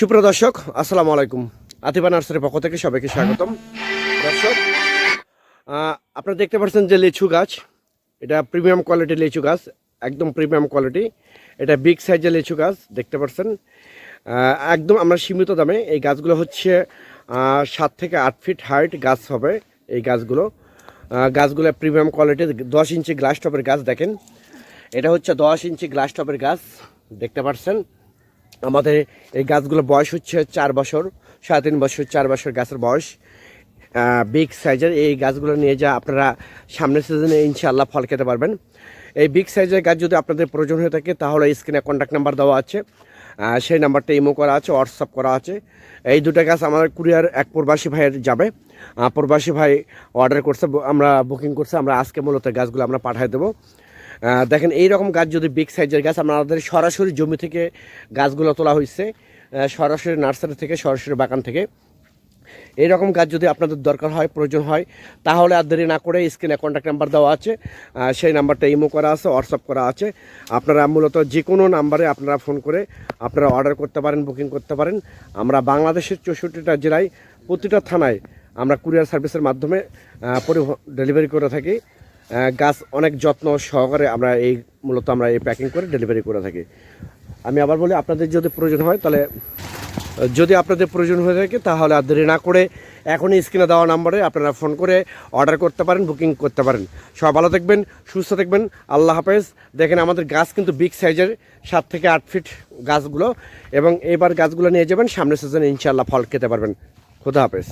সুপ্রিয় দর্শক, আসসালামু আলাইকুম। আতিবা নার্সারির পক্ষ থেকে সবাইকে স্বাগতম। দর্শক আপনারা দেখতে পাচ্ছেন যে লিচু গাছ, এটা প্রিমিয়াম কোয়ালিটির লিচু গাছ, একদম প্রিমিয়াম কোয়ালিটি এটা বিগ সাইজের লিচু গাছ, দেখতে পাচ্ছেন। একদম আমরা সীমিত দামে এই গাছগুলো হচ্ছে সাত থেকে আট ফিট হাইট গাছ হবে এই গাছগুলো। গাছগুলো প্রিমিয়াম কোয়ালিটির দশ ইঞ্চি গ্লাস টপের গাছ দেখেন। এটা হচ্ছে দশ ইঞ্চি গ্লাস টপের গাছ, দেখতে পাচ্ছেন। আমাদের এই গাছগুলো বয়স হচ্ছে চার বছর, সাড়ে তিন বছর, চার বছর গাছের বয়স। বিগ সাইজের এই গাছগুলো নিয়ে যা আপনারা সামনের সিজনে ইনশাআল্লাহ ফল খেতে পারবেন। এই বিগ সাইজের গাছ যদি আপনাদের প্রয়োজন হয়ে থাকে, তাহলে স্ক্রিনে কন্ট্যাক্ট নাম্বার দেওয়া আছে। সেই নাম্বারটা ইমো করা আছে হোয়াটসঅ্যাপ করা আছে। এই দুটো গাছ আমাদের কুরিয়ার এক প্রবাসী ভাইয়ের যাবে। প্রবাসী ভাই অর্ডার করছে, আমরা বুকিং করছে, আমরা আজকে মূলত গাছগুলো আমরা পাঠিয়ে দেবো। দেখেন এই রকম গাছ যদি বিগ সাইজের গাছ আমাদের সরাসরি জমি থেকে গাছগুলো তোলা হয়েছে সরাসরি নার্সারি থেকে, সরাসরি বাগান থেকে। এই রকম গাছ যদি আপনাদের দরকার হয়, প্রয়োজন হয়, তাহলে আর দেরি না করে স্ক্রিনে কন্ট্যাক্ট নাম্বার দেওয়া আছে সেই নাম্বারটা ইমো করা আছে হোয়াটসঅ্যাপ করা আছে। আপনারা মূলত যে কোনো নাম্বারে আপনারা ফোন করে আপনারা অর্ডার করতে পারেন বুকিং করতে পারেন। আমরা বাংলাদেশের চৌষট্টিটা জেলায় প্রতিটা থানায় আমরা কুরিয়ার সার্ভিসের মাধ্যমে ডেলিভারি করে থাকি। গাছ অনেক যত্ন সহকারে আমরা এই মূলত আমরা এই প্যাকিং করে ডেলিভারি করে থাকি। আমি আবার বলি, আপনাদের যদি প্রয়োজন হয়, তাহলে, যদি আপনাদের প্রয়োজন হয়ে থাকে, তাহলে আর দেরি না করে এখনই স্ক্রিনে দেওয়া নাম্বারে আপনারা ফোন করে অর্ডার করতে পারেন বুকিং করতে পারেন। সব ভালো থাকবেন, সুস্থ থাকবেন, আল্লাহ হাফেজ। দেখেন আমাদের গাছ কিন্তু বিগ সাইজের সাত থেকে আট ফিট গাছগুলো, এবং এবার গাছগুলো নিয়ে যাবেন, সামনের সিজনে ইনশাআল্লাহ ফল খেতে পারবেন। খুদা হাফেজ।